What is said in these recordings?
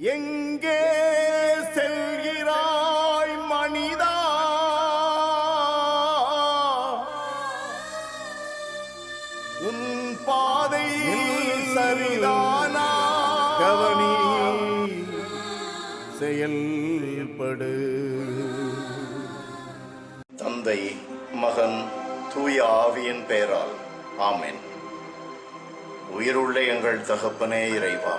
எங்கே செல்கிறாய் மனிதா? உன் பாதை சரிதானா? கவனி செயல்படு. தந்தை மகன் தூய ஆவியின் பெயரால் ஆமென். உயிருள்ள எங்கள் தகப்பனே இறைவா.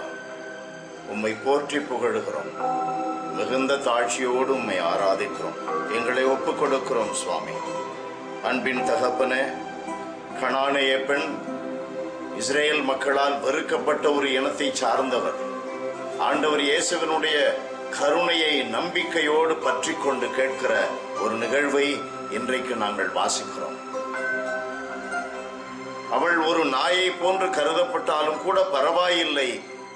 உம்மை போற்றி புகழுகிறோம். மிகுந்த தாழ்ச்சியோடு உம்மை ஆராதிக்கிறோம். எங்களை ஒப்புக் கொடுக்கிறோம் சுவாமி. அன்பின் தகப்பனே கணானைய பெண் இஸ்ரேல் மக்களால் வெறுக்கப்பட்ட ஒரு இனத்தை சார்ந்தவர். ஆண்டவர் இயேசுவனுடைய கருணையை நம்பிக்கையோடு பற்றி கொண்டு கேட்கிற ஒரு நிகழ்வை இன்றைக்கு நாங்கள் வாசிக்கிறோம். அவள் ஒரு நாயை போன்று கருதப்பட்டாலும் கூட பரவாயில்லை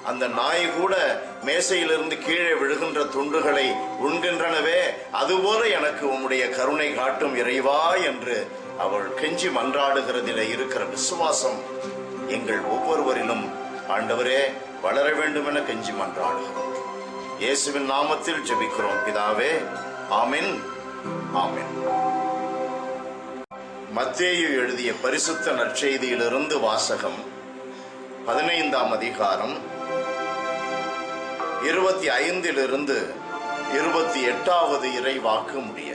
அந்த நாய் கூட மேசையிலிருந்து கீழே விழுகின்ற துண்டுகளை உண்கின்றனவே அதுபோல எனக்கு உம்முடைய கருணை காட்டும் இறைவா என்று அவள் கெஞ்சி மன்றாடுகிறதில இருக்கிற விசுவாசம் எங்கள் ஒவ்வொருவரிலும் ஆண்டவரே வளர வேண்டும் என கெஞ்சி மன்றாடுகிறோம். இயேசுவின் நாமத்தில் ஜெபிக்கிறோம். பிதாவே ஆமின். ஆமின். மத்தேயு எழுதிய பரிசுத்த நற்செய்தியிலிருந்து வாசகம் பதினைந்தாம் அதிகாரம் இருபத்தி ஐந்திலிருந்து இருபத்தி எட்டாவது இறை வாக்கு முடிய.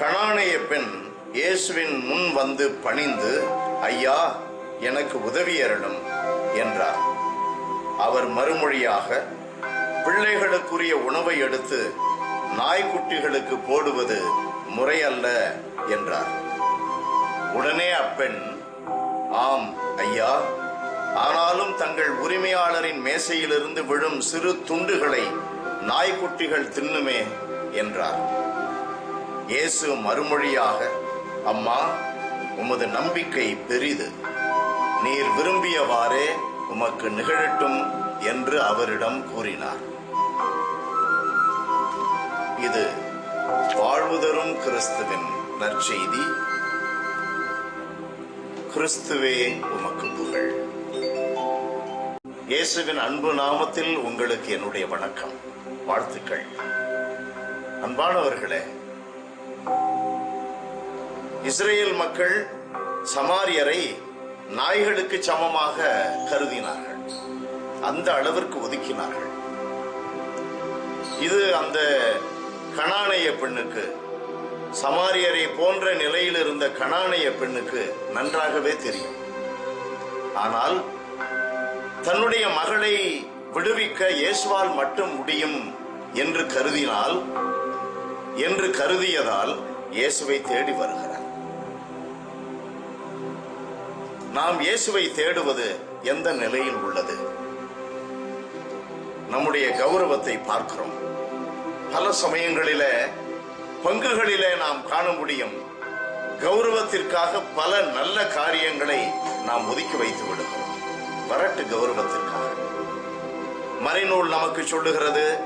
கணானைய பெண் இயேசுவின் முன் வந்து பணிந்து ஐயா எனக்கு உதவியரணும் என்றார். அவர் மறுமொழியாக பிள்ளைகளுக்குரிய உணவை எடுத்து நாய்க்குட்டிகளுக்கு போடுவது முறையல்ல என்றார். உடனே அப்பெண் ஆம் ஐயா ஆனாலும் தங்கள் உரிமையாளரின் மேசையிலிருந்து விழும் சிறு துண்டுகளை நாய்க்குட்டிகள் தின்னுமே என்றார். இயேசு மறுமொழியாக அம்மா உமது நம்பிக்கை பெரிது. நீர் விரும்பியவாறே உமக்கு நிகழட்டும் என்று அவரிடம் கூறினார். இது வாழ்வுதரும் கிறிஸ்துவின் நற்செய்தி. கிறிஸ்துவே உமக்கு புகழ். இயேசுவின் அன்பு நாமத்தில் உங்களுக்கு என்னுடைய வணக்கம் வாழ்த்துக்கள். அன்பானவர்களே இஸ்ரேல் மக்கள் சமாரியரை நாய்களுக்கு சமமாக கருதினார்கள். அந்த அளவிற்கு ஒதுக்கினார்கள். இது அந்த கணானைய பெண்ணுக்கு சமாரியரை போன்ற நிலையில் இருந்த கணானைய பெண்ணுக்கு நன்றாகவே தெரியும். ஆனால் தன்னுடைய மகளை விடுவிக்க இயேசுவால் மட்டும் முடியும் என்று கருதினால் என்று கருதியதால் இயேசுவை தேடி வருகிறார். நாம் இயேசுவை தேடுவது எந்த நிலையில் உள்ளது? நம்முடைய கௌரவத்தை பார்க்கிறோம். பல சமயங்களில பங்குகளிலே நாம் காண முடியும். கௌரவத்திற்காக பல நல்ல காரியங்களை நாம் ஒதுக்கி வைத்து விடுகிறோம். வரட்டு கௌரவத்திற்காக. மறைநூல் நமக்கு சொல்லுகிறது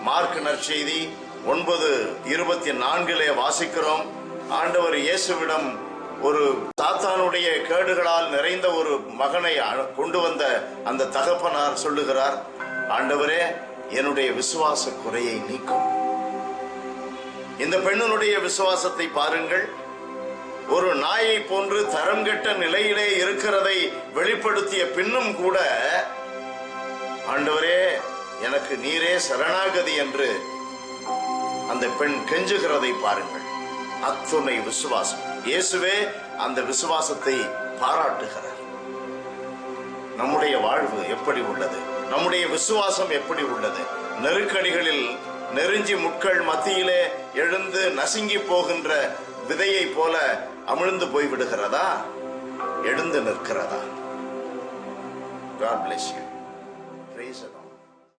மார்க் நற்செய்தி ஒன்பது இருபத்தி நான்கிலே வாசிக்கிறோம். ஆண்டவர் இயேசுவிடம் ஒரு தாத்தானுடைய கேடுகளால் நிறைந்த ஒரு மகனை அ- கொண்டு வந்த அந்த தகப்பனார் சொல்லுகிறார் ஆண்டவரே என்னுடைய விசுவாச குறையை நீக்கும். இந்த பெண்ணினுடைய விசுவாசத்தை பாருங்கள். ஒரு நாயை போன்று தரம் கெட்ட நிலையிலே இருக்கிறதை வெளிப்படுத்திய பின்னும் கூட ஆண்டவரே எனக்கு நீரே சரணாகதி என்று அந்த பெண் கெஞ்சுகிறதை பாருங்கள். அத்துணை விசுவாசம். இயேசுவே அந்த விசுவாசத்தை பாராட்டுகிறார். நம்முடைய வாழ்வு எப்படி உள்ளது? நம்முடைய விசுவாசம் எப்படி உள்ளது? நெருக்கடிகளில் நெருஞ்சி முட்கள் மத்தியிலே எழுந்து நசுங்கி போகின்ற விதையை போல அமிழ்ந்து போய் விடுகிறதா எழுந்து நிற்கிறதா God bless you.